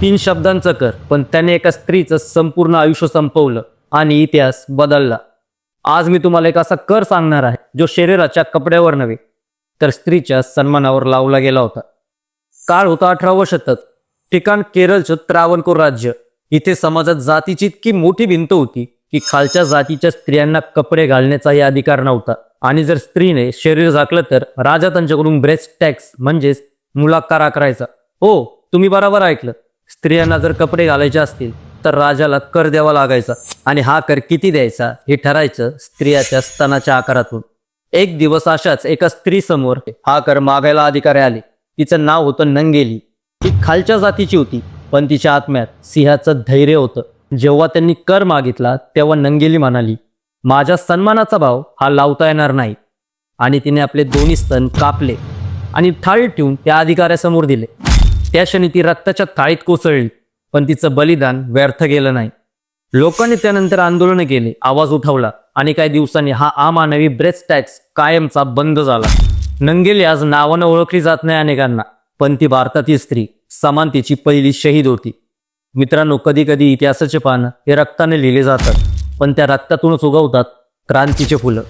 तीन शब्दांचं कर पण त्याने एका स्त्रीचं संपूर्ण आयुष्य संपवलं आणि इतिहास बदलला. आज मी तुम्हाला एक असा कर सांगणार आहे जो शरीराच्या कपड्यावर नव्हे तर स्त्रीच्या सन्मानावर लावला गेला होता. काळ होता अठरावं शतक ठिकाण केरळचं त्रावणकोर राज्य. इथे समाजात जातीची इतकी मोठी भिंत होती की खालच्या जातीच्या स्त्रियांना कपडे घालण्याचाही अधिकार नव्हता. आणि जर स्त्रीने शरीर झाकलं तर राजा त्यांच्याकडून ब्रेस्ट टॅक्स म्हणजेच मुलाकारा करायचा. हो तुम्ही बरोबर ऐकलं. स्त्रियांना जर कपडे घालायचे असतील तर राजाला कर द्यावा लागायचा. आणि हा कर किती द्यायचा हे ठरायचं स्त्रियाच्या स्तनाच्या आकारातून. एक दिवस अशाच एका स्त्री समोर हा कर मागायला अधिकारी आले. तिचं नाव होतं नंगेली. ती खालच्या जातीची होती पण तिच्या आत्म्यात सिंहाचं धैर्य होतं. जेव्हा त्यांनी कर मागितला तेव्हा नंगेली म्हणाली माझ्या सन्मानाचा भाव हा लावता येणार नाही. आणि तिने आपले दोन्ही स्तन कापले आणि थाळी ठेवून त्या अधिकाऱ्यासमोर दिले. त्या क्षणी ती रक्ताच्या थाळीत कोसळली पण तिचं बलिदान व्यर्थ गेलं नाही. लोकांनी त्यानंतर आंदोलन केले आवाज उठवला आणि काही दिवसांनी हा अमानवी ब्रेस्ट टॅक्स कायमचा बंद झाला. नंगेली आज नावानं ओळखली जात नाही अनेकांना पण ती भारतातील स्त्री समानतेची पहिली शहीद होती. मित्रांनो कधी कधी इतिहासाचे पानं हे रक्ताने लिहिले जातात पण त्या रक्तातूनच उगवतात क्रांतीचे फुलं.